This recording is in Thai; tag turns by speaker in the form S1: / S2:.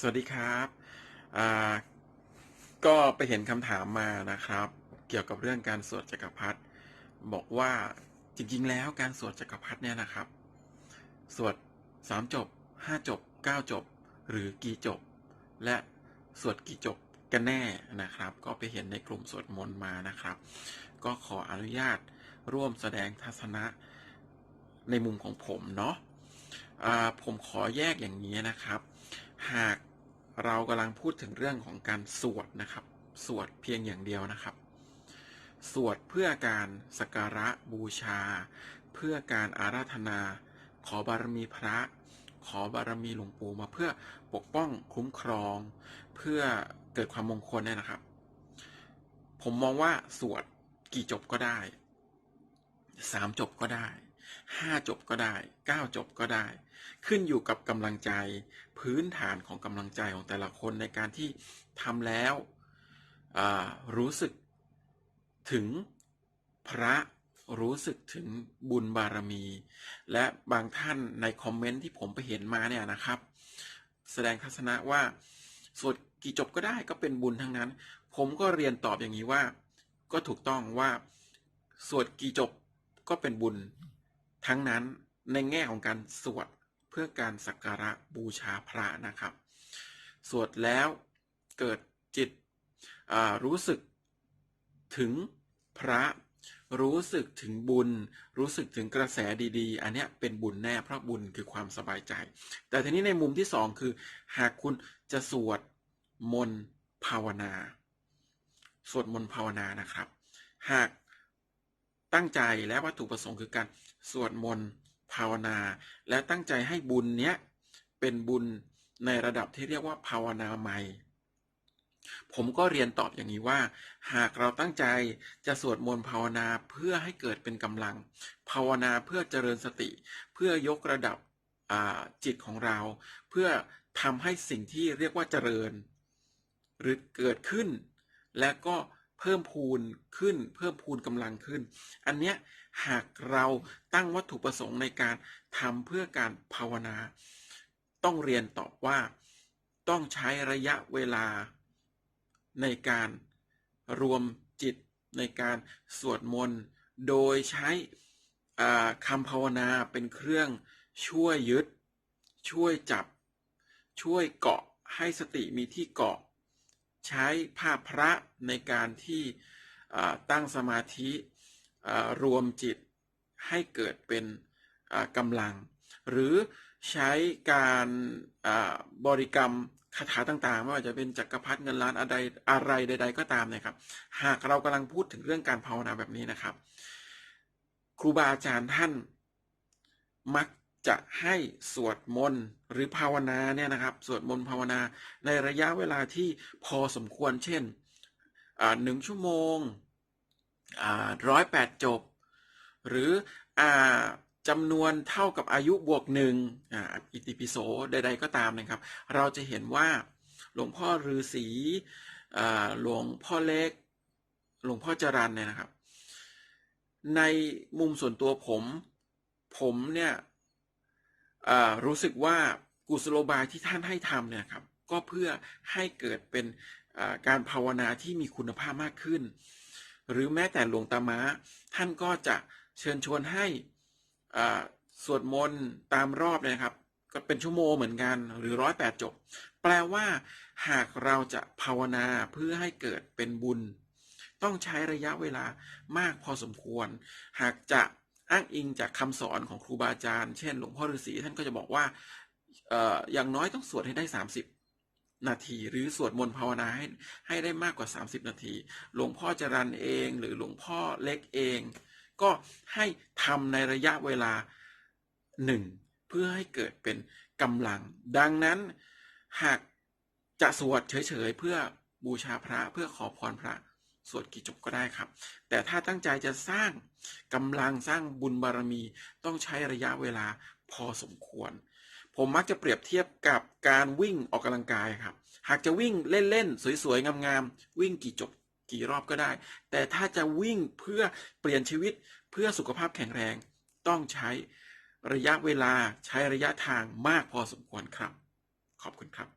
S1: สวัสดีครับอ่าก็ไปเห็นคำถามมานะครับ เกี่ยวกับเรื่องการสวดจักรพรรดิบอกว่าจริงๆ แล้วการสวดจักรพรรดิเนี่ยนะครับ สวดสามจบห้าจบเก้าจบ หรือกี่จบ และสวดกี่จบกันแน่นะครับ ก็ไปเห็นในกลุ่มสวดมนต์มานะครับ ก็ขออนุญาตร่วมแสดงทัศนะในมุมของผมเนาะ ผมขอแยกอย่างนี้นะครับ หากเรากำลังพูดถึงเรื่องของการสวดนะครับ สวดเพียงอย่างเดียวนะครับ สวดเพื่อการสักการะบูชา เพื่อการอาราธนา ขอบารมีพระ ขอบารมีหลวงปู่มาเพื่อปกป้องคุ้มครอง เพื่อเกิดความมงคลเนี่ยนะครับ ผมมองว่าสวดกี่จบก็ได้สามจบก็ได้ ห้าจบก็ได้เก้าจบก็ได้ ขึ้นอยู่กับกำลังใจ พื้นฐานของกำลังใจของแต่ละคนในการที่ทำแล้วรู้สึกถึงพระรู้สึกถึงบุญบารมี และบางท่านในคอมเมนต์ที่ผมไปเห็นมาเนี่ยนะครับ แสดงทัศนะว่าสวดกี่จบก็ได้ก็เป็นบุญทั้งนั้น ผมก็เรียนตอบอย่างนี้ว่า ก็ถูกต้องว่าสวดกี่จบก็เป็นบุญ ทั้งนั้นในแง่ของการสวดเพื่อการสักการะบูชาพระนะครับ สวดแล้วเกิดจิตรู้สึกถึงพระรู้สึกถึงบุญ รู้สึกถึงกระแสดีๆ อันนี้เป็นบุญแน่เพราะบุญคือความสบายใจ แต่ทีนี้ในมุมที่สองคือ หากคุณจะสวดมนต์ภาวนา สวดมนต์ภาวนานะครับ หาก ตั้งใจและวัตถุประสงค์คือการสวดมนต์ภาวนา และตั้งใจให้บุญเนี้ยเป็นบุญในระดับที่เรียกว่าภาวนาใหม่ผมก็เรียนตอบอย่างนี้ว่า หากเราตั้งใจจะสวดมนต์ภาวนาเพื่อให้เกิดเป็นกำลัง ภาวนาเพื่อเจริญสติ เพื่อยกระดับจิตของเรา เพื่อทำให้สิ่งที่เรียกว่าเจริญ หรือเกิดขึ้น และก็ เพิ่มพูนขึ้น เพิ่มพูนกำลังขึ้น อันเนี้ยหากเราตั้งวัตถุประสงค์ในการทำเพื่อการภาวนา ต้องเรียนตอบว่าต้องใช้ระยะเวลาในการรวมจิตในการสวดมนต์ โดยใช้คำภาวนาเป็นเครื่องช่วยยึด ช่วยจับ ช่วยเกาะให้สติมีที่เกาะ ใช้ภาพพระในการที่ตั้งสมาธิรวมจิตให้เกิดเป็นกำลัง หรือใช้การบริกรรมคาถาต่างๆ ไม่ว่าจะเป็นจักรพรรดิเงินล้านอะไรอะไรใด ๆ ก็ตามนะครับ หากเรากำลังพูดถึงเรื่องการภาวนาแบบนี้นะครับ ครูบาอาจารย์ท่านมัก จะให้สวดมนต์หรือภาวนาเนี่ยนะครับ สวดมนต์ภาวนาในระยะเวลาที่พอสมควรเช่นหนึ่งชั่วโมงร้อยแปดจบ หรืออจำนวนเท่ากับอายุบวกหนึ่งอ,อิติปิโสใดๆก็ตามนะครับ เราจะเห็นว่าหลวงพ่อฤาษีหลวงพ่อเล็ก หลวงพ่อจรันเนี่ยนะครับ ในมุมส่วนตัวผม ผมเนี่ย รู้สึกว่ากุศโลบายที่ท่านให้ทำเนี่ยครับก็เพื่อให้เกิดเป็นการภาวนาที่มีคุณภาพมากขึ้น หรือแม้แต่หลวงตาม้า ท่านก็จะเชิญชวนให้สวดมนต์ตามรอบเลยนะครับ ก็เป็นชั่วโมงเหมือนกันหรือร้อยแปดจบ แปลว่า หากเราจะภาวนาเพื่อให้เกิดเป็นบุญ ต้องใช้ระยะเวลามากพอสมควร หากจะ อ้างอิงจากคำสอนของครูบาอาจารย์ เช่น หลวงพ่อฤาษีท่านก็จะบอกว่าอย่างน้อยต้องสวดให้ได้ 30 นาที หรือสวดมนต์ภาวนาให้ให้ได้มากกว่า 30 นาที หลวงพ่อจรันเองหรือหลวงพ่อเล็กเอง ก็ให้ทำในระยะเวลาหนึ่งเพื่อให้เกิดเป็นกำลัง ดังนั้นหากจะสวดเฉยๆเพื่อบูชาพระเพื่อขอพรพระ สวดกี่จบก็ได้ครับ แต่ถ้าตั้งใจจะสร้างกำลังสร้างบุญบารมี ต้องใช้ระยะเวลาพอสมควร ผมมักจะเปรียบเทียบกับการวิ่งออกกำลังกายครับ หากจะวิ่งเล่นๆ สวยๆ งามๆ วิ่งกี่จบกี่รอบก็ได้ แต่ถ้าจะวิ่งเพื่อเปลี่ยนชีวิตเพื่อสุขภาพแข็งแรง ต้องใช้ระยะเวลาใช้ระยะทางมากพอสมควรครับ ขอบคุณครับ